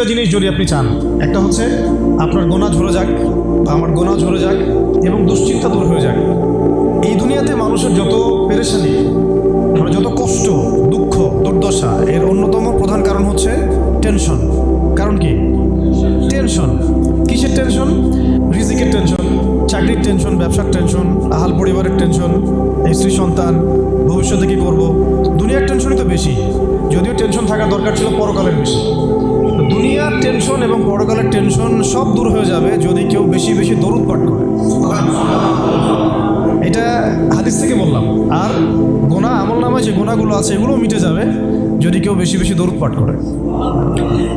দুইটা জিনিস যদি আপনি চান, একটা হচ্ছে আপনার গোনা ঝরে যাক বা আমার গোনা ঝরে যাক এবং দুশ্চিন্তা দূর হয়ে যাক। এই দুনিয়াতে মানুষের যত পেরেশানি মানে যত কষ্ট, দুঃখ, দুর্দশা, এর অন্যতম প্রধান কারণ হচ্ছে টেনশন কারণ কি? টেনশন? কিসের টেনশন? রিজিকের টেনশন, চাকরির টেনশন, ব্যবসার টেনশন, আহাল পরিবারের টেনশন স্ত্রী সন্তান, ভবিষ্যতে কী করব? দুনিয়ার টেনশনই তো বেশি। যদিও টেনশন থাকা দরকার ছিল পরকালের বেশি। দুনিয়ার টেনশন এবং পরকালের টেনশন সব দূর হয়ে যাবে যদি কেউ বেশি বেশি দরুদ পাঠ করে। এটা হাদিস থেকে বললাম। আর গোনা আমল নামায় যে গোনাগুলো আছে, এগুলোও মিটে যাবে যদি কেউ বেশি বেশি দরুদ পাঠ করে।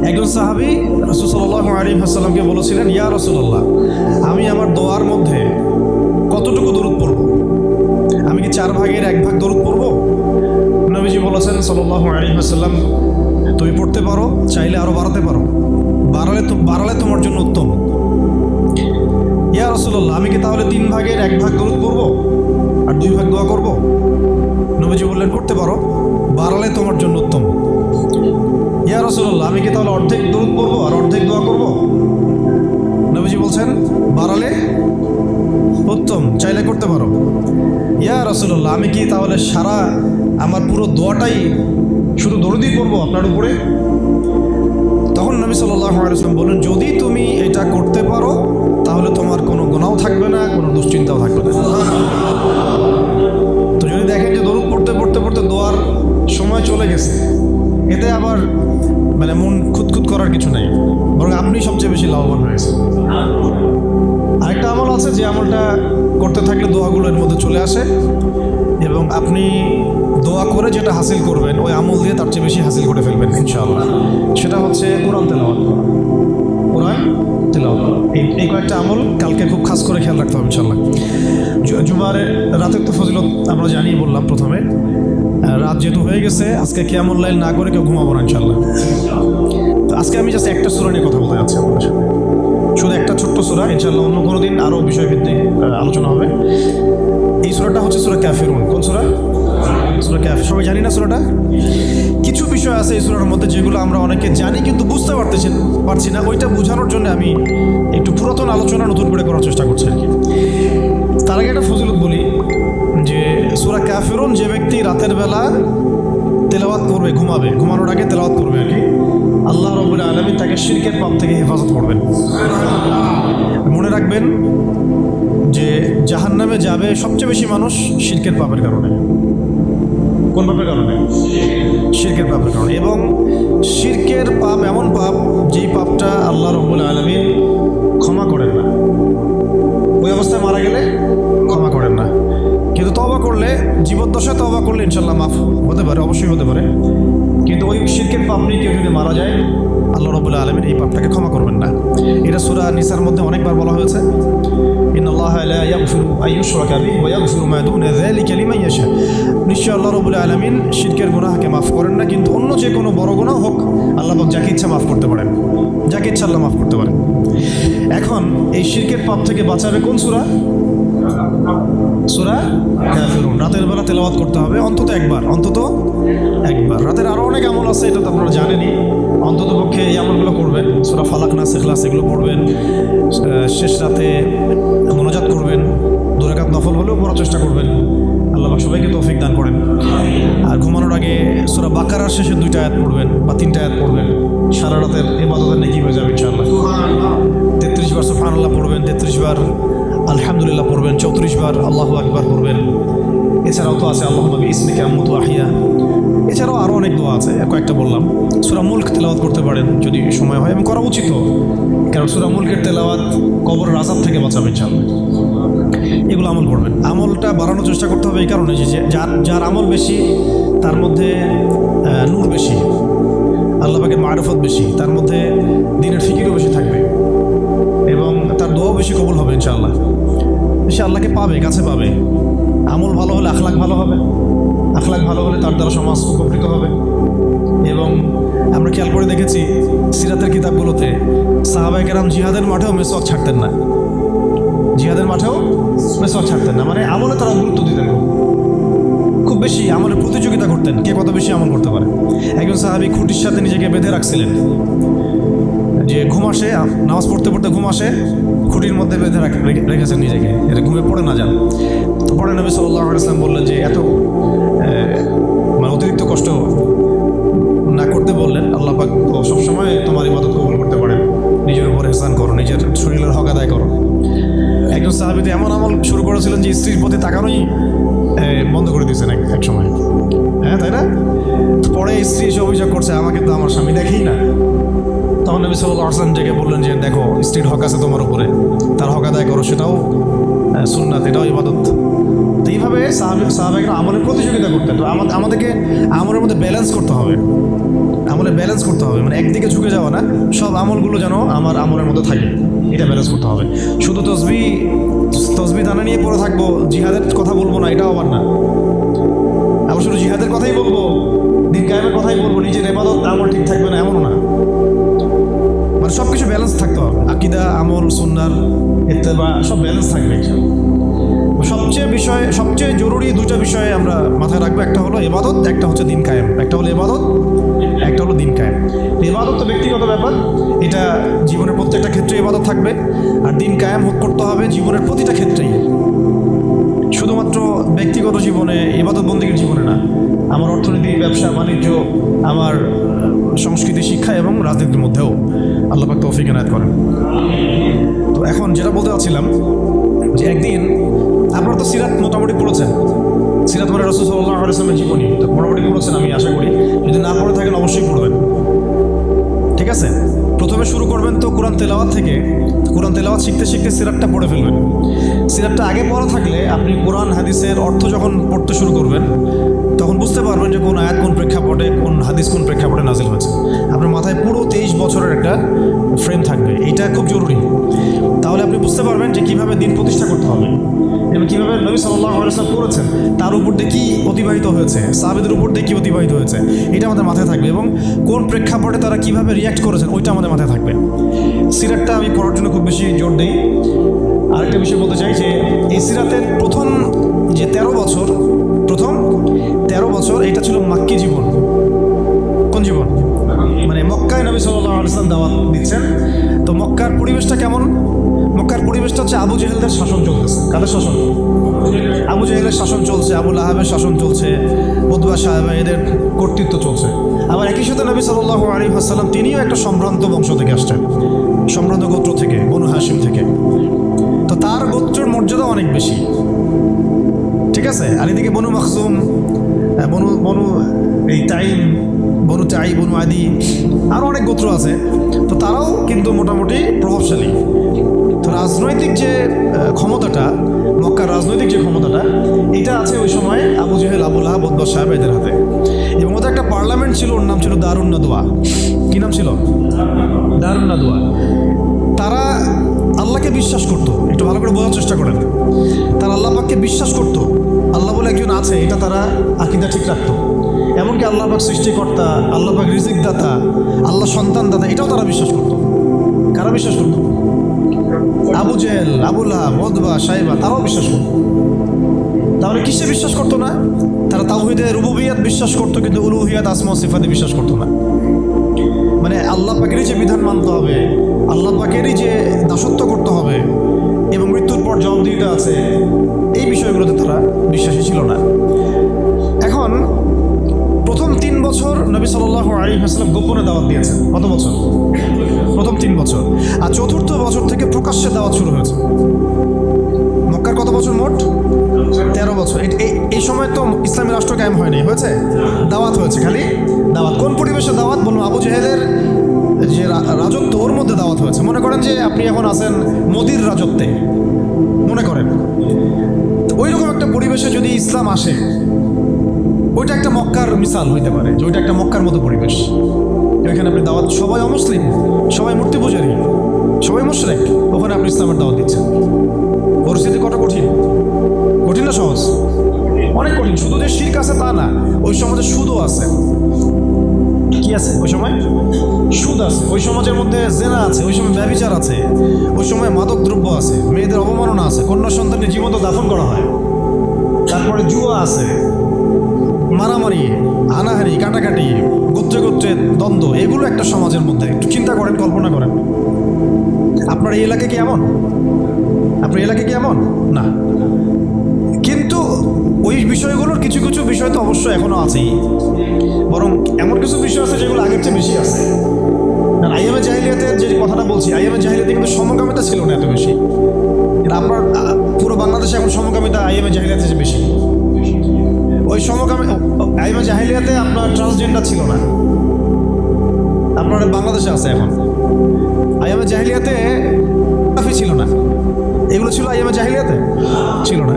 একজন সাহাবি রসুল্লাহ আলী হাসাল্লামকে বলেছিলেন, ইয়া রসুল্লাহ আমি আমার দোয়ার মধ্যে কতটুকু দরুদ পড়ব? আমি কি চার ভাগের এক ভাগ দরুদ পড়ব? নবীজি বলেছেন সাল্লাহ আলী হাসাল্লাম তুমি পড়তে পারো, চাইলে আরও বাড়াতে পারো। বাড়ালে তো, বাড়ালে তোমার জন্য উত্তম। ইয়া রসুল্লাহ আমি কি তাহলে তিন ভাগের এক ভাগ দরুদ পড়ব? আর দুই ভাগ দোয়া করব? নবীজি বললেন, করতে পারো। বাড়ালে তোমার জন্য উত্তম। ইয়া রসুল্লাহ আমি কি তাহলে অর্ধেক দরুদ পড়ব আর অর্ধেক দোয়া করব? নবীজি বলছেন, বাড়ালে উত্তম, চাইলে করতে পারো। ইয়া রসুল্লাহ আমি কি তাহলে সারা আমার পুরো দোয়াটাই শুধু দরুদই পড়ব আপনার উপরে? তখন নবী সাল্লাহ সাল্লাম বললেন, যদি তুমি এটা করতে পারো, তাহলে তোমার কোনো গোনাও থাকবে না, কোনো দুশ্চিন্তাও থাকবে না। তো যদি দেখেন যে দরুদ পড়তে পড়তে পড়তে দোয়ার সময় চলে গেছে, এতে আবার মানে মন খুঁতখুত করার কিছু নেই, বরং আপনি সবচেয়ে বেশি লাভবান হয়েছে আরেকটা আমল আছে, যে আমলটা করতে থাকলে দোয়াগুলো এর মধ্যে চলে আসে, এবং আপনি দোয়া করে যেটা হাসিল করবেন, ওই আমল দিয়ে তার চেয়ে বেশি হাসিল করে ফেলবেন, ইনশাআল্লাহ। সেটা হচ্ছে কোরআন তেলাওয়াত। কোরআন তেলাওয়াত। এই কয়েকটা আমল কালকে খুব খাস করে খেয়াল রাখতে হবে, ইনশাআল্লাহ। জু- জুমার রাতের তো ফজিলত আমরা জানিয়ে বললাম প্রথমে। রাত যেহেতু হয়ে গেছে, আজকে কেমন লাইন না করে কেউ ঘুমাবো না, ইনশাআল্লাহ। তো আজকে আমি জাস্ট একটা সুরা নিয়ে কথা বলতে যাচ্ছি আপনাদের সাথে। শুধু একটা ছোট্ট সুরা ইনশাল্লাহ অন্য কোনো দিন আরও বিষয়ভিত্তিক আলোচনা হবে। এই সুরাটা হচ্ছে সুরা ক্যাফিরুন কোন সুরা? সুরা ক্যাফ সবাই জানি না সুরাটা? কিছু বিষয় আছে এই সুরার মধ্যে যেগুলো আমরা অনেকে জানি কিন্তু বুঝতে পারতেছি পারছি না। ওইটা বোঝানোর জন্য আমি একটু পুরাতন আলোচনা নতুন করে করার চেষ্টা করছি আর কি। তার আগে একটা ফজিলত বলি, যে সুরা ক্যাফিরুন যে ব্যক্তি রাতের বেলা তেলাওয়াত করবে, ঘুমাবে, ঘুমানোর আগে তেলাওয়াত করবে আর কি, আল্লাহ রবুল আলমী তাকে শিরকের পাপ থেকে হেফাজত করবেন। মনে রাখবেন যে জাহান নামে যাবে সবচেয়ে বেশি মানুষ শিরকের পাপের কারণে। কোন পাপের কারণে? শিরকের পাপের কারণে। এবং শিরকের পাপ এমন পাপ, যেই পাপটা আল্লাহ রবুল আলমিন ক্ষমা করেন না। ওই অবস্থায় মারা গেলে ক্ষমা করেন না। কিন্তু তবা করলে, জীবদ্দশায় তবা করলে ইনশাল্লাহ মাফ হতে পারে, অবশ্যই হতে পারে। কিন্তু ওই শিরকের পাপ নিয়ে কেউ যদি মারা যায়, আল্লাহ রবুল্লা আলমিন এই পাপটাকে ক্ষমা করবেন না। এটা সুরা নিসার মধ্যে অনেকবার বলা হয়েছে। নিশ্চয় আল্লাহ রবুল আলমিন শিরকের গুনাহকে মাফ করেন না, কিন্তু অন্য যে কোনো বড় গুনাহ হোক, আল্লাহ যাকে ইচ্ছা মাফ করতে পারেন। যাকে ইচ্ছা আল্লাহ মাফ করতে পারেন। এখন এই শিরকের পাপ থেকে বাঁচাবে কোন সুরা? সুরা কাফিরুন। রাতের বেলা তেলাওয়াত করতে হবে, অন্তত একবার অন্তত একবার। রাতের আরও অনেক আমল আছে, এটা তো আপনারা জানেনই। অন্তত পক্ষে এই আমলগুলো করবেন, সুরা ফালাক না সেখলাস এগুলো পড়বেন শেষ রাতে মনোজাত করবেন দুরাকাত নফল হলেও পড়ার চেষ্টা করবেন। আল্লাহ সবাইকে তৌফিক দান করেন। আর ঘুমানোর আগে সুরা বাকারার শেষে দুইটা আয়াত পড়বেন বা তিনটা আয়াত পড়বেন। সারা রাতের এবাদতের নাকি হয়ে যাবে ইনশাআল্লাহ। তেত্রিশ বার সুফান আল্লাহ পড়বেন, তেত্রিশ বার আলহামদুলিল্লাহ পড়বেন, চৌত্রিশ বার আল্লাহ আকবার পড়বেন। এছাড়াও তো আছে আল্লাহ নবী ইসমিকে আহমদ আহিয়া এছাড়াও আরও অনেক দোয়া আছে কয়েকটা বললাম। সুরা মুল্ক তেলাওয়াত করতে পারেন যদি সময় হয় এবং করা উচিত। কারণ সুরা মুল্কের তেলাওয়াত কবর রাজাব থেকে বাঁচাবে ইনশাল্লাহ এগুলো আমল করবেন। আমলটা বাড়ানোর চেষ্টা করতে হবে এই কারণে যে যার যার আমল বেশি, তার মধ্যে নূর বেশি, আল্লাহ পাকের মারফত বেশি, তার মধ্যে দিনের ফিকিরও বেশি থাকবে এবং তার দোয়াও বেশি কবুল হবে ইনশাআল্লাহ। সে আল্লাহকে পাবে, কাছে পাবে। আমল ভালো হলে আখলাখ ভালো হবে। আখলাখ ভালো হলে তার দ্বারা সমাজ উপকৃত হবে। এবং আমরা খেয়াল করে দেখেছি সিরাতের কিতাবগুলোতে সাহাবাই কেরাম জিহাদের মাঠেও মেসওয়াক ছাড়তেন না। জিহাদের মাঠেও মেসওয়াক ছাড়তেন না। মানে আমলে তারা গুরুত্ব দিতেন খুব। বেশি আমলের প্রতিযোগিতা করতেন। কে কত বেশি আমল করতে পারে? একজন সাহাবি খুঁটির সাথে নিজেকে বেঁধে রাখছিলেন। যে ঘুম আসে নামাজ পড়তে পড়তে ঘুম আসে, খুঁটির মধ্যে বেঁধে রাখ- রেখে- রেখেছেন নিজেকে। এটা ঘুমে পড়ে না যান। তো পরে নবী সাল্লাহ ইসলাম বললেন যে, এত মানে অতিরিক্ত কষ্ট না করতে বললেন আল্লাহ পাক সবসময় তোমার ইবাদত কবুল করতে পারেন। নিজের উপর হেসান করো, নিজের শরীরের হক আদায় করো। একজন সাহাবিতে এমন আমল শুরু করেছিলেন যে, স্ত্রীর প্রতি তাকানোই বন্ধ করে দিয়েছেন এক এক সময়। হ্যাঁ তাই না? পরে স্ত্রী এসে অভিযোগ করছে, আমাকে তো আমার স্বামী দেখেই না। তখন নবী সাল্লাহ আসলাম ডেকে বললেন যে, দেখো, স্ত্রীর হক আছে তোমার উপরে। তার হক আদায় করো, সেটাও সুন্নাত, এটাও ইবাদত। তো এইভাবে সাহাবিক সাহাবিকরা আমলের প্রতিযোগিতা করতেন। তো আমাদের আমাদেরকে আমলের মধ্যে ব্যালেন্স করতে হবে। আমলে ব্যালেন্স করতে হবে। মানে একদিকে ঝুঁকে যাওয়া না, সব আমলগুলো যেন আমার আমলের মধ্যে থাকে। এটা ব্যালেন্স করতে হবে। শুধু তসবি তসবি দানা নিয়ে পড়ে থাকব, জিহাদের কথা বলব না, এটাও আবার না। আবার শুধু জিহাদের কথাই বলব, দিন কায়েমের কথাই বলব, নিজের এবাদত আমল ঠিক থাকবে না, এমনও না। মানে সব কিছু ব্যালেন্স থাকতে হবে। আকিদা, আমল সুন্নার ইত্তেবা, সব ব্যালেন্স থাকবে সবচেয়ে বিষয়, সবচেয়ে জরুরি দুটো বিষয়ে আমরা মাথায় রাখব। একটা হলো এবাদত একটা হচ্ছে দিন কায়েম। একটা হলো এবাদত একটা হলো দিন কায়েম। এবাদত তো ব্যক্তিগত ব্যাপার। এটা জীবনের প্রত্যেকটা ক্ষেত্রে এবাদত থাকবে। আর দিন কায়েম করতে হবে জীবনের প্রতিটা ক্ষেত্রেই। শুধুমাত্র ব্যক্তিগত জীবনে ইবাদত বন্দীর জীবনে না, আমার অর্থনীতি, ব্যবসা, বাণিজ্য, আমার সংস্কৃতি, শিক্ষা এবং রাজনীতির মধ্যেও আল্লাহ পাক তৌফিক এনায়ত করেন। তো এখন যেটা বলতে চাচ্ছিলাম, যে একদিন আপনারা তো সিরাত মোটামুটি পড়েছেন। সিরাত মানে রসুল সাল্লাহ আলাইসলামের জীবনী। তো মোটামুটি পড়েছেন আমি আশা করি। যদি না পড়ে থাকেন অবশ্যই পড়বেন। ঠিক আছে? প্রথমে শুরু করবেন তো কোরআন তেলাওয়াত থেকে। কোরআন তেলাওয়াত শিখতে শিখতে সিরাপটা পড়ে ফেলবেন। সিরাপটা আগে পড়া থাকলে আপনি কোরআন, হাদিসের অর্থ যখন পড়তে শুরু করবেন তখন বুঝতে পারবেন যে কোন আয়াত কোন প্রেক্ষাপটে, কোন হাদিস কোন প্রেক্ষাপটে নাজিল হয়েছে। আপনার মাথায় পুরো তেইশ বছরের একটা ফ্রেম থাকবে। এইটা খুব জরুরি। তাহলে আপনি বুঝতে পারবেন যে কীভাবে দিন প্রতিষ্ঠা করতে হবে। এবং কীভাবে নবী সাল্লাহ আলাইসলাম করেছেন, তার উপর দিয়ে কী অতিবাহিত হয়েছে, সাহাবেদের উপর দিয়ে কী অতিবাহিত হয়েছে, এটা আমাদের মাথায় থাকবে। এবং কোন প্রেক্ষাপটে তারা কীভাবে রিয়াক্ট করেছেন, ওইটা আমাদের মাথায় থাকবে। সিরাতটা আমি পড়ার জন্য খুব বেশি জোর দিই। আরেকটা বিষয় বলতে চাই যে, এই সিরাতের প্রথম যে তেরো বছর, প্রথম তেরো বছর এটা ছিল মাক্কি জীবন। কোন জীবন? মানে মক্কায় নবী সাল্লাহ দাওয়াত দিচ্ছেন। তো মক্কার পরিবেশটা কেমন? মক্কার পরিবেশটা হচ্ছে আবু জেহেলদের শাসন চলতেছে। কাদের শাসন? আবু জেহেলের শাসন চলছে আবুল আহাবের শাসন চলছে বদুয়া সাহেব এদের কর্তৃত্ব চলছে। আবার একই সাথে নবী সাল্লাহ আলী হাসাল্লাম তিনিও একটা সম্ভ্রান্ত বংশ থেকে আসছেন। সম্ভ্রান্ত গোত্র থেকে, বনু হাসিম থেকে। তো তার গোত্রের মর্যাদা অনেক বেশি। ঠিক আছে? আর এদিকে বনু মাকসুম বনু বনু, এই টাইম বনু চাই বনু আদি আরও অনেক গোত্র আছে। তো তারাও কিন্তু মোটামুটি প্রভাবশালী। তো রাজনৈতিক যে ক্ষমতাটা, মক্কার রাজনৈতিক যে ক্ষমতাটা, এটা আছে ওই সময় আবু জেহেল আবুল্লাহ বদ্দর সাহেব এদের হাতে। এবং ওদের একটা পার্লামেন্ট ছিল, ওর নাম ছিল দারুণ নাদুয়া। কী নাম ছিল? দারুণ নাদুয়া। তারা আল্লাহকে বিশ্বাস করত, একটু ভালো করে বোঝার চেষ্টা করেন। তারা আল্লাহ পাককে বিশ্বাস করত। আল্লাহ বলে একজন আছে, এটা তারা আকিদা ঠিক রাখতো। এমনকি আল্লাহ পাক সৃষ্টিকর্তা, আল্লাহ পাক রিজিক দাতা আল্লাহ সন্তান দাতা এটাও তারা বিশ্বাস করত। কারা বিশ্বাস করত? আবু জেহেল আবুল্লাহ মদবা সাহেবা তারাও বিশ্বাস করত। তাহলে কিসে বিশ্বাস করতো না? তারা তাওহিদে রুবুবিয়াত বিশ্বাস করতো, কিন্তু উলুহিয়াত, আসমা সিফাতে বিশ্বাস করতো না। মানে আল্লাহ পাকেরই যে বিধান মানতে হবে, আল্লাহ পাকেরই যে দাসত্ব করতে হবে এবং মৃত্যুর পর জবাবদিহিতা আছে, এই বিষয়গুলোতে তারা বিশ্বাসী ছিল না। এখন প্রথম তিন বছর নবী সাল্লাহ আলী হাসলাম গোপনে দাওয়াত দিয়েছেন। কত বছর? প্রথম তিন বছর। আর চতুর্থ বছর থেকে প্রকাশ্যে দাওয়াত শুরু হয়েছে। মক্কার কত বছর মোট? তেরো বছর। এই- সময় তো ইসলামী রাষ্ট্র কায়েম হয়নি। হয়েছে? দাওয়াত হয়েছে খালি। দাওয়াত। কোন পরিবেশে দাওয়াত? বলুন, আবু জেহেলের যে রাজত্ব, ওর মধ্যে দাওয়াত হয়েছে। মনে করেন যে আপনি এখন আছেন মোদির রাজত্বে। মনে করেন। তো ওই রকম একটা পরিবেশে যদি ইসলাম আসে, ওইটা একটা মক্কার মিসাল হইতে পারে, যে ওইটা একটা মক্কার মতো পরিবেশ। ওইখানে আপনি দাওয়াত সবাই অমুসলিম, সবাই মূর্তি পূজারী, সবাই মুশরেক। ওখানে আপনি ইসলামের দাওয়াত দিচ্ছেন। পরিস্থিতি কত কঠিন? কঠিন না সহজ। অনেক কঠিন, শুধু যে শির্ক আছে তা না, ওই সমাজে সুদও আছে। কি আছে ওই সময়? সুদ আছে। ওই সমাজের মধ্যে জেনা আছে, ওই সময় ব্যবিচার আছে, ওই সময় মাদক দ্রব্য আছে, মেয়েদের অবমাননা আছে, কন্যা সন্তানের জীবন্ত দাফন করা হয়। তারপরে জুয়া আছে, মারামারি, হানাহানি, কাটাকাটি গোত্রে গোত্রে দ্বন্দ্ব, এগুলো একটা সমাজের মধ্যে। একটু চিন্তা করেন, কল্পনা করেন। আপনার এই এলাকা কি এমন? আপনার এলাকা কি এমন? না। ওই বিষয়গুলোর কিছু কিছু বিষয় তো অবশ্যই এখনও আছেই। বরং এমন কিছু বিষয় আছে যেগুলো আগের চেয়ে বেশি আছে। আইএমএ জাহিলিয়াতের যে কথাটা বলছি আইএমএ জাহিলিয়াতে কিন্তু সমকামিতা ছিল না এত বেশি। আপনার পুরো বাংলাদেশে এখন সমকামিতা আইএমএ জাহিলিয়াতে যে বেশি। ওই সমকামী আইএমএ জাহিলিয়াতে আপনার ট্রান্সজেন্ডার ছিল না। আপনার বাংলাদেশে আছে এখন। আইএমএ জাহিলিয়াতে ছিল না। এগুলো ছিল আইএমএ জাহিলিয়াতে? ছিল না।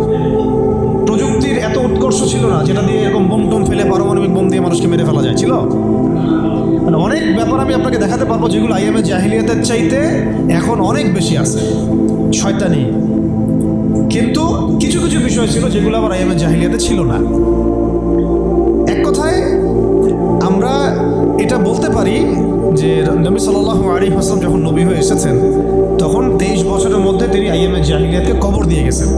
প্রযুক্তির এত উৎকর্ষ ছিল না, যেটা দিয়ে এরকম বোম টোম ফেলে পারমাণবিক বোম দিয়ে মানুষকে মেরে ফেলা যায়, ছিল? মানে অনেক ব্যাপার আমি আপনাকে দেখাতে পারব যেগুলো আইএমএ জাহিলিয়াতের চাইতে এখন অনেক বেশি আছে, শয়তানি। কিন্তু কিছু কিছু বিষয় ছিল যেগুলো আবার আইএমএ জাহিলিয়াতে ছিল না। এক কথায়, আমরা এটা বলতে পারি যে নবী সাল্লাহ আলী হাসলাম যখন নবী হয়ে এসেছেন, তখন তেইশ বছরের মধ্যে তিনি আইএমএ জাহিলিয়াতকে কবর দিয়ে গেছেন।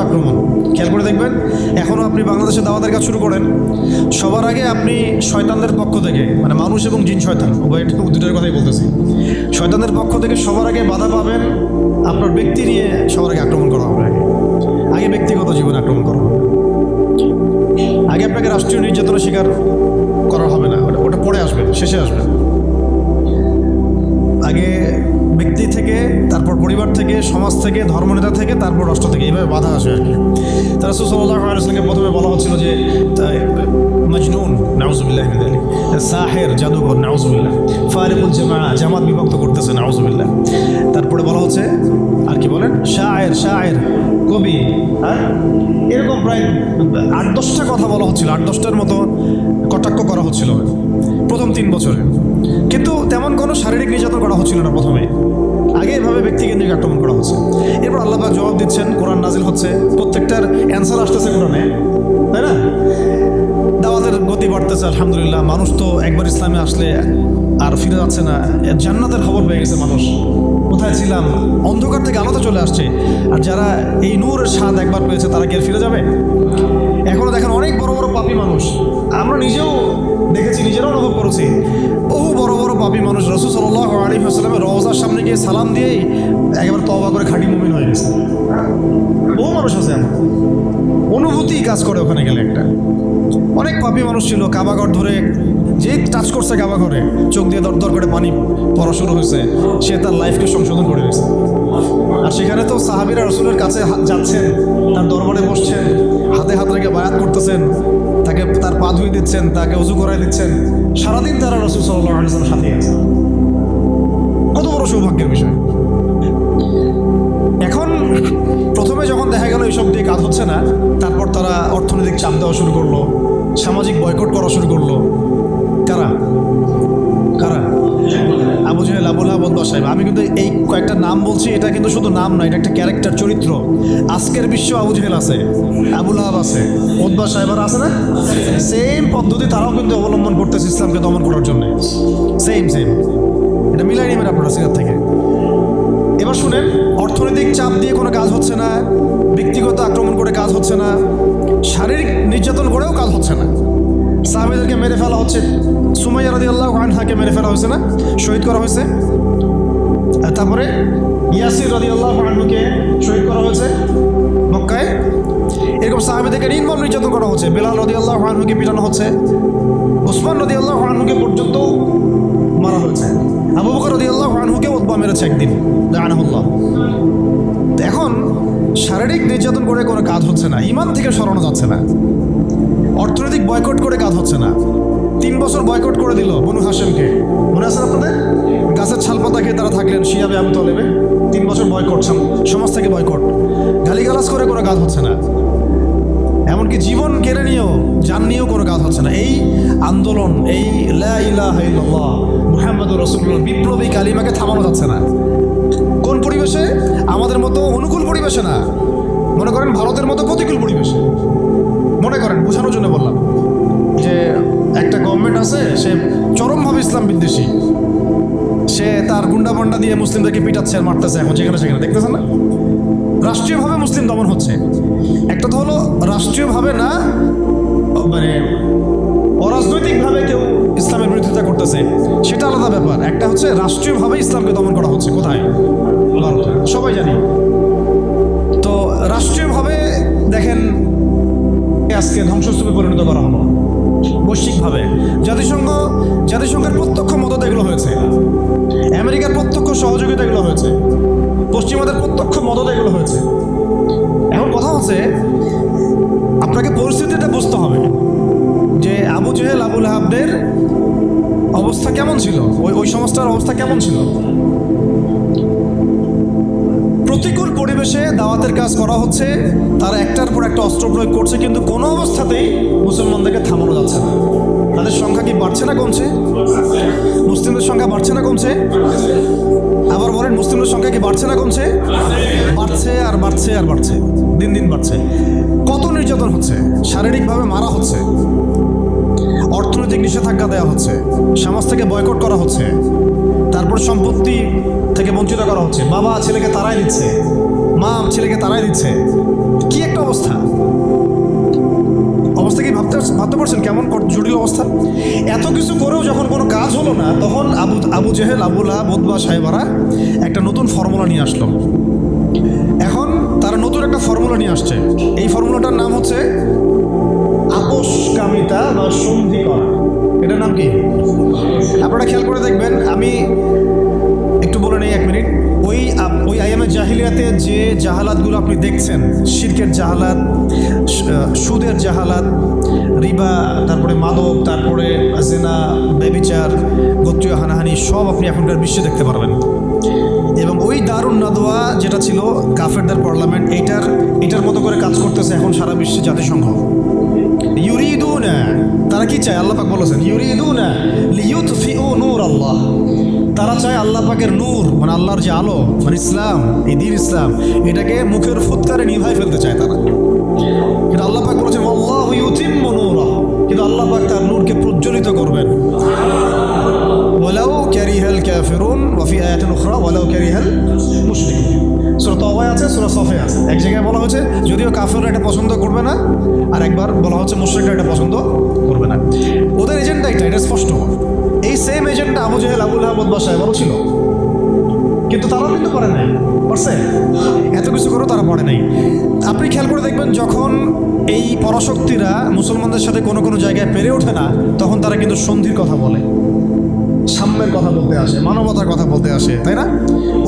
আক্রমণ। খেয়াল করে দেখবেন এখনও আপনি বাংলাদেশে দাওয়াতের কাজ শুরু করেন, সবার আগে আপনি শয়তানদের পক্ষ থেকে মানে মানুষ এবং জিন শয়তান, উভয় দুটোর কথাই বলতেছি। শয়তানদের পক্ষ থেকে সবার আগে বাধা পাবেন, আপনার ব্যক্তি নিয়ে সবার আগে আক্রমণ করা হবে। আগে আগে ব্যক্তিগত জীবনে আক্রমণ করা হবে। আগে আপনাকে রাষ্ট্রীয় নির্যাতনের শিকার করা হবে না। ওটা- পরে আসবে, শেষে আসবে। আগে ব্যক্তি থেকে, তারপর পরিবার থেকে, সমাজ থেকে, ধর্মনেতা থেকে, তারপর রাষ্ট্র থেকে, এইভাবে বাধা আসে আর কি। তারা সুসল্লাহ প্রথমে বলা হচ্ছিল যে মজনুন নাউজুবিল্লাহ সাহের, জাদুঘর নাউজুবিল্লাহ ফারিকুল জামা জামাত বিভক্ত করতেছে নাউজুবিল্লাহ তারপরে বলা হচ্ছে, আর কি বলেন? শায়ের শায়ের, কবি হ্যাঁ? এরকম প্রায় আট দশটা কথা বলা হচ্ছিল, আট দশটার মতো কটাক্ষ করা হচ্ছিল। প্রথম তিন বছরে। তেমন কোনো শারীরিক নির্যাতন করা হচ্ছিল না প্রথমে। আগে এভাবে ব্যক্তিকেন্দ্রিক আক্রমণ করা হচ্ছে। এরপর আল্লাহবাক জবাব দিচ্ছেন, কোরআন নাজিল হচ্ছে। প্রত্যেকটার অ্যান্সার আসতেছে কোরআনে। তাই না? দাওয়াতের গতি বাড়তেছে, আলহামদুলিল্লাহ। মানুষ তো একবার ইসলামে আসলে আর ফিরে যাচ্ছে না। জান্নাতের খবর পেয়ে গেছে মানুষ। কোথায় ছিলাম? অন্ধকার থেকে আলোতে চলে আসছে। আর যারা এই নূরের স্বাদ একবার পেয়েছে, তারা কি আর ফিরে যাবে? এখনও দেখেন অনেক বড় বড় পাপি মানুষ। আমরা নিজেও দেখেছি, নিজেরাও অনুভব করেছি। বহু বড় পাপি মানুষ রসুল সাল্লাহ আলী আসসালামের রওজার সামনে গিয়ে সালাম দিয়েই একেবারে তবা করে খাঁটি মুমিন হয়ে গেছে। বহু মানুষ আছে অনুভূতি কাজ করে ওখানে গেলে একটা। অনেক পাপি মানুষ ছিল, কাবাঘর ধরে যে টাচ করছে কাবাঘরে, চোখ দিয়ে দর দর করে পানি পড়া শুরু হয়েছে, সে তার লাইফকে সংশোধন করে নিয়েছে আর সেখানে তো সাহাবিরা রসুলের কাছে যাচ্ছেন, তার দরবারে বসছেন, হাতে হাত রেখে বায়াত করতেছেন তাকে তার পা ধুয়ে দিচ্ছেন, তাকে উজু করাই দিচ্ছেন। সারাদিন তারা রসুল সাল্লাহ সাথে আছে। কত বড় সৌভাগ্যের বিষয়। এখন প্রথমে যখন দেখা গেল এইসব দিয়ে কাজ হচ্ছে না, তারপর তারা অর্থনৈতিক চাপ দেওয়া শুরু করল, সামাজিক বয়কট করা শুরু করল। কারা? কারা? আবু জাহেল আবুল হাব সাহেব। আমি কিন্তু এই কয়েকটা নাম বলছি, এটা কিন্তু শুধু নাম না এটা একটা ক্যারেক্টার চরিত্র। আজকের বিশ্ব আবু জাহেল আছে আবুল হাব আছে ওদবা সাহেবার আছে না? সেম পদ্ধতি তারাও কিন্তু অবলম্বন করতেছে ইসলামকে দমন করার জন্য। সেম সেম এটা মিলাই নেবেন আপনারা সিরাত থেকে। এবার শুনেন, অর্থনৈতিক চাপ দিয়ে কোনো কাজ হচ্ছে না, ব্যক্তিগত আক্রমণ করে কাজ হচ্ছে না, শারীরিক নির্যাতন করেও কাজ হচ্ছে না। সাহাবেদেরকে মেরে ফেলা হচ্ছে। সুমাইয়া রাদি আল্লাহ আনহাকে মেরে ফেলা হয়েছে না? শহীদ করা হয়েছে। তারপরে ইয়াসির রাদি আল্লাহ আনহুকে শহীদ করা হয়েছে মক্কায়। এরকম সাহাবেদেরকে নির্মম নির্যাতন করা হচ্ছে। বেলাল রদি আল্লাহ আনহুকে পিটানো হচ্ছে। ওসমান রদি আল্লাহ আনহুকে পর্যন্ত মারা হয়েছে। আবু বকর রদি আল্লাহ আনহুকে উদ্বা মেরেছে একদিন। জানাহুল্লাহ এখন শারীরিক নির্যাতন করে কোনো কাজ হচ্ছে না। ইমান থেকে সরানো যাচ্ছে না। অর্থনৈতিক বয়কট করে কাজ হচ্ছে না। তিন বছর বয়কট করে দিল বনু হাসেমকে মনে আছে আপনাদের? গাছের ছালপাতা খেয়ে তারা থাকলেন, শিয়াবে আবু তলেবে তিন বছর বয়কট, সাম- সমাজ থেকে বয়কট। গালিগালাজ করে কোনো কাজ হচ্ছে না। এমনকি জীবন কেড়ে নিয়েও, যান নিয়েও কোনো কাজ হচ্ছে না। এই আন্দোলন, এই মুহাম্মদ রসুল্লাহ বিপ্লবী কালিমাকে থামানো যাচ্ছে না। কোন পরিবেশে? আমাদের মতো অনুকূল পরিবেশে না। মনে করেন ভারতের মতো প্রতিকূল পরিবেশে। মনে করেন, বোঝানোর জন্য বললাম যে একটা গভর্নমেন্ট আছে, সে চরমভাবে ইসলাম বিদ্বেষী। সে তার গুন্ডা বন্ডা দিয়ে মুসলিমদেরকে পিটাচ্ছে আর মারতেছে এখন যেখানে সেখানে, দেখতেছেন না? রাষ্ট্রীয়ভাবে মুসলিম দমন হচ্ছে। একটা তো হলো রাষ্ট্রীয়ভাবে না মানে অরাজনৈতিকভাবে কেউ ইসলামের বিরোধিতা করতেছে, সেটা আলাদা ব্যাপার। একটা হচ্ছে রাষ্ট্রীয়ভাবে ইসলামকে দমন করা হচ্ছে, কোথায়? সবাই জানি। তো রাষ্ট্রীয়ভাবে দেখেন আজকে ধ্বংসস্তূপে পরিণত করা হলো। বৈশ্বিকভাবে। জাতিসংঘ, জাতিসংঘের প্রত্যক্ষ মদত এগুলো হয়েছে। আমেরিকার প্রত্যক্ষ সহযোগিতা এগুলো হয়েছে। পশ্চিমাদের প্রত্যক্ষ মদত এগুলো হয়েছে। এখন কথা হচ্ছে, আপনাকে পরিস্থিতিটা বুঝতে হবে যে আবু জেহেল, আবুল হাবদের অবস্থা কেমন ছিল? ওই ওই সমাজটার অবস্থা কেমন ছিল? প্রতিকূল পরিবেশে দাওয়াতের কাজ করা হচ্ছে, তারা একটার পর একটা অস্ত্র প্রয়োগ করছে, কিন্তু কোনো অবস্থাতেই মুসলমানদেরকে থামানো যাচ্ছে না। তাদের সংখ্যা কি বাড়ছে না কমছে? মুসলিমদের সংখ্যা বাড়ছে না কমছে? আবার বলেন, মুসলিমদের সংখ্যা কি বাড়ছে না কমছে? বাড়ছে আর বাড়ছে আর বাড়ছে, দিন দিন বাড়ছে। কত নির্যাতন হচ্ছে? শারীরিকভাবে মারা হচ্ছে। অর্থনৈতিক নিষেধাজ্ঞা দেওয়া হচ্ছে। সমাজ থেকে বয়কট করা হচ্ছে। তারপর সম্পত্তি থেকে বঞ্চিত করা হচ্ছে। বাবা, ছেলেকে তারাই দিচ্ছে। মা ছেলেকে তারাই দিচ্ছে। কি একটা অবস্থা? অবস্থা কি ভাবতে ভাবতে পারছেন কেমন জটিল অবস্থা? এত কিছু করেও যখন কোনো কাজ হলো না, তখন আবু আবু জেহেল আবুল্লাহ বোধবা সাহেবারা একটা নতুন ফর্মুলা নিয়ে আসলো। এখন তারা নতুন একটা ফর্মুলা নিয়ে আসছে। এই ফর্মুলাটার নাম হচ্ছে আপোষকামিতা বা সন্ধি করা এটার নাম কি? আপনারা খেয়াল করে দেখবেন, আমি একটু বলে নেই এক মিনিট। ওই ওই আইএমএ জাহিলিয়াতে যে জাহালাতগুলো আপনি দেখছেন, শিরকের জাহালাত সুদের জাহালাত, রিবা, তারপরে মাদক, তারপরে জেনা বেবিচার গোত্রীয় হানাহানি, সব আপনি এখনকার বিশ্বে দেখতে পারবেন। এবং ওই দারুণ নাদোয়া যেটা ছিল কাফেরদের পার্লামেন্ট, এইটার এটার মতো করে কাজ করতেছে এখন সারা বিশ্বে জাতিসংঘ। ইউরিদুনা, তারা কি চায়? আল্লাহ পাক বলেছেন, ইউরিদুনা লিইউতফিউ নূর আল্লাহ তারা চায় আল্লাহ পাকের নূর মানে আল্লাহর যে আলো মানে ইসলাম, এই দিন ইসলাম, এটাকে মুখের ফুৎকারে নিভাই ফেলতে চায় তারা। কিন্তু আল্লাহ পাক বলেছেন আল্লাহ কিন্তু আল্লাহ পাক তার নূরকে প্রজ্বলিত করবেন। ওয়ালাউ ক্যারিহাল ক্যাফিরুন ওয়াফি আয়াতিন উখরা, ওয়ালাউ ক্যারিহাল মুশরিকুন। সূরা তওবায় আছে, সূরা সফে আছে। এক জায়গায় বলা হচ্ছে যদিও কাফেররা এটা পছন্দ করবে না আর একবার বলা হচ্ছে, মুশরিকরা এটা পছন্দ করবে না ওদের এজেন্ডা এটা এটা স্পষ্ট। এই সেম এজেন্ডা আবু জাহেল, আবুল আহমদ বা সাহেবারও ছিল। কিন্তু তারাও কিন্তু করে নাই। পারছে এত কিছু করেও তারা পড়ে নাই। আপনি খেয়াল করে দেখবেন, যখন এই পরাশক্তিরা মুসলমানদের সাথে কোনো কোনো জায়গায় পেরে ওঠে না, তখন তারা কিন্তু সন্ধির কথা বলে। সাম্যের কথা বলতে আসে, মানবতার কথা বলতে আসে, তাই না?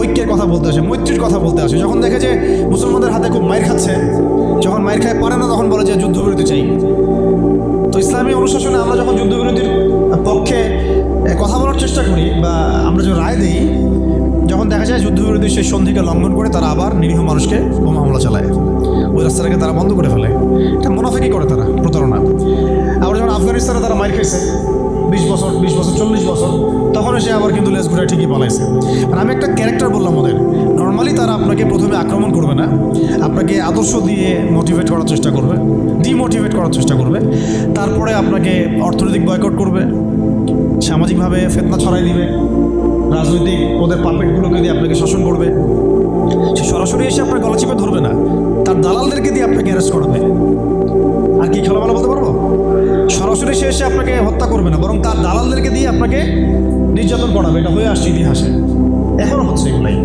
ঐক্যের কথা বলতে আসে, মৈত্রীর কথা বলতে আসে। যখন দেখে যে মুসলমানদের হাতে খুব মায়ের খাচ্ছে, যখন মায়ের খায়, পারে না, তখন বলে যে যুদ্ধবিরতি চাই। তো ইসলামী অনুশাসনে আমরা যখন যুদ্ধবিরতির পক্ষে কথা বলার চেষ্টা করি, বা আমরা যে রায় দিই, যখন দেখা যায় যুদ্ধবিরোধী সেই সন্ধিকে লঙ্ঘন করে তারা আবার নিরীহ মানুষকে বোমা হামলা চালায়। ওই রাস্তাটাকে তারা বন্ধ করে ফেলে। এটা মুনাফিকই করে তারা, প্রতারণা। আবার যখন আফগানিস্তানে তারা মাইর খেয়েছে বিশ বছর বিশ বছর, চল্লিশ বছর, তখন সে আবার কিন্তু লেস ঘুরে ঠিকই পালাইছে। মানে আমি একটা ক্যারেক্টার বললাম ওদের নর্মালি তারা আপনাকে প্রথমে আক্রমণ করবে না, আপনাকে আদর্শ দিয়ে মোটিভেট করার চেষ্টা করবে ডিমোটিভেট করার চেষ্টা করবে, তারপরে আপনাকে অর্থনৈতিক বয়কট করবে সামাজিকভাবে ফেতনা ছড়াই দিবে, রাজনৈতিক ওদের পাপেটগুলোকে দিয়ে আপনাকে শাসন করবে। সে সরাসরি এসে আপনার গলা চিপে ধরবে না। তার দালালদেরকে দিয়ে আপনাকে অ্যারেস্ট করবে। আর কি খেলামেলা বলতে পারব? সরাসরি সে এসে আপনাকে হত্যা করবে না, বরং তার দালালদেরকে দিয়ে আপনাকে নির্যাতন করাবে। এটা হয়ে আসছে ইতিহাসে। এখন হচ্ছে এগুলাই।